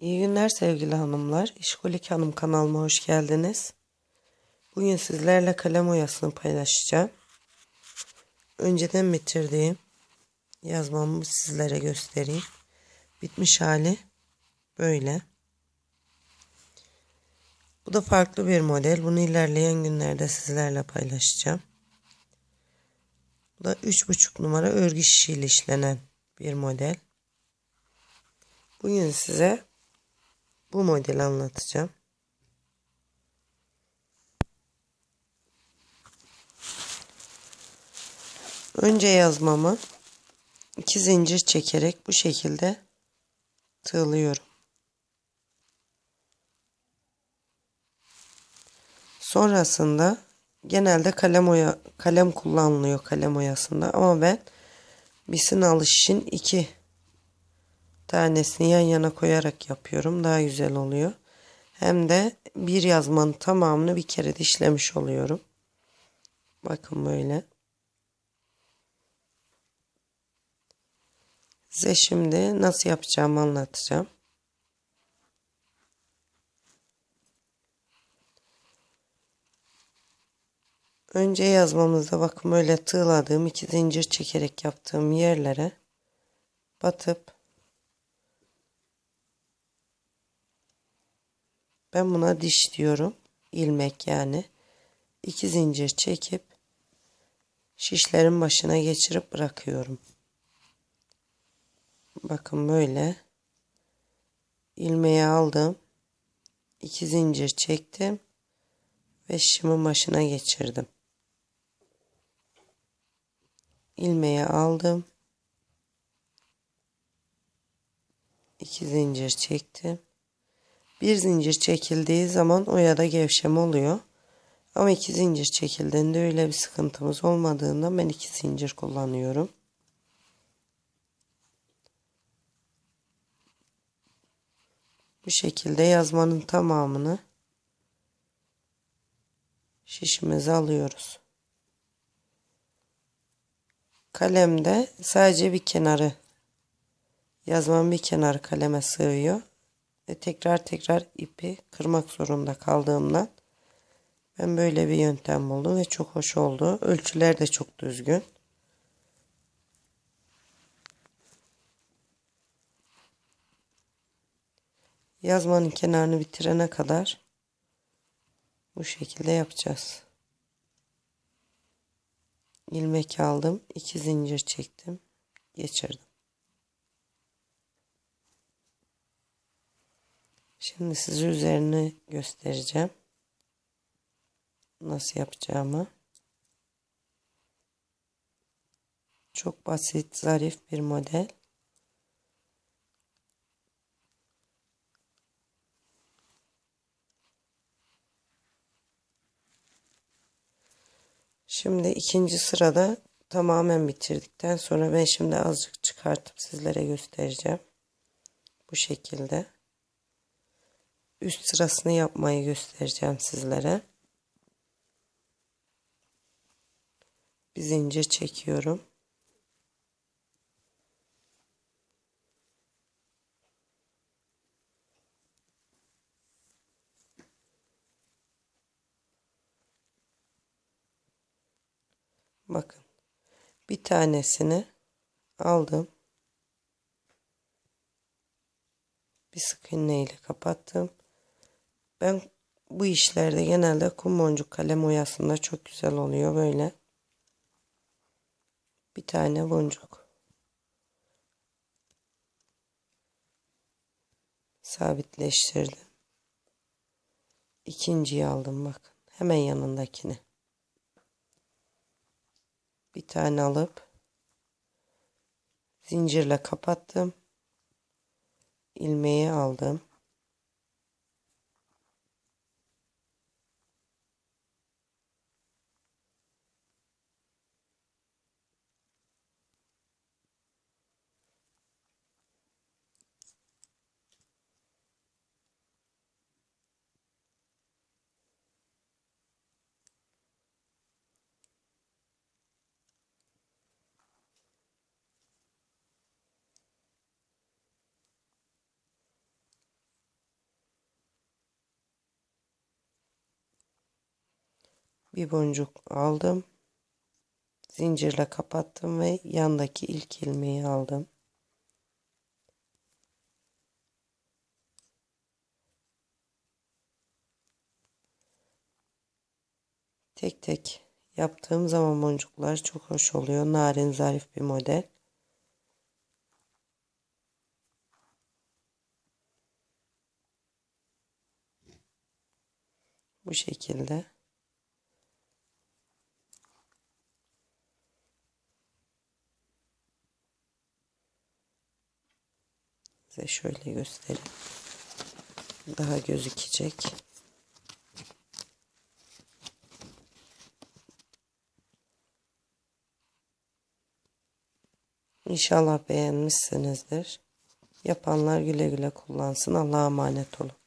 İyi günler sevgili hanımlar. İşkolik Hanım kanalıma hoş geldiniz. Bugün sizlerle kalem oyasını paylaşacağım. Önceden bitirdiğim yazmamı sizlere göstereyim. Bitmiş hali böyle. Bu da farklı bir model. Bunu ilerleyen günlerde sizlerle paylaşacağım. Bu da 3,5 numara örgü şişiyle işlenen bir model. Bugün size bu modeli anlatacağım. Önce yazmamı iki zincir çekerek bu şekilde tığlıyorum. Sonrasında genelde kalem oya kalem kullanılıyor kalem oyasında ama ben bisin alışın iki tanesini yan yana koyarak yapıyorum. Daha güzel oluyor. Hem de bir yazmanın tamamını bir kere de işlemiş oluyorum. Bakın böyle. Size şimdi nasıl yapacağımı anlatacağım. Önce yazmamızda bakın böyle tığladığım iki zincir çekerek yaptığım yerlere batıp Ben buna diş diyorum. ilmek yani. İki zincir çekip şişlerin başına geçirip bırakıyorum. Bakın böyle. ilmeği aldım. iki zincir çektim. Ve şişimin başına geçirdim. ilmeği aldım. iki zincir çektim. Bir zincir çekildiği zaman oyada gevşeme oluyor. Ama iki zincir çekildiğinde öyle bir sıkıntımız olmadığında ben iki zincir kullanıyorum. Bu şekilde yazmanın tamamını şişimize alıyoruz. Kalemde sadece bir kenarı yazmanın bir kenarı kaleme sığıyor ve tekrar tekrar ipi kırmak zorunda kaldığımdan ben böyle bir yöntem buldum ve çok hoş oldu. Ölçüler de çok düzgün. Yazmanın kenarını bitirene kadar bu şekilde yapacağız. ilmek aldım. iki zincir çektim. Geçirdim. Şimdi size üzerini göstereceğim. Nasıl yapacağımı. Çok basit, zarif bir model. Şimdi ikinci sırada tamamen bitirdikten sonra ben şimdi azıcık çıkartıp sizlere göstereceğim. Bu şekilde üst sırasını yapmayı göstereceğim sizlere. Bir zincir çekiyorum. Bakın. Bir tanesini aldım. Bir sık iğne ile kapattım. Ben bu işlerde genelde kum boncuk kalem oyasında çok güzel oluyor böyle. Bir tane boncuk. Sabitleştirdim. İkinciyi aldım bakın. Hemen yanındakini. Bir tane alıp zincirle kapattım. ilmeği aldım. Bir boncuk aldım. Zincirle kapattım ve yandaki ilk ilmeği aldım. Tek tek yaptığım zaman boncuklar çok hoş oluyor. Narin zarif bir model. Bu şekilde. Size şöyle göstereyim. Daha gözükecek. İnşallah beğenmişsinizdir. Yapanlar güle güle kullansın. Allah'a emanet olun.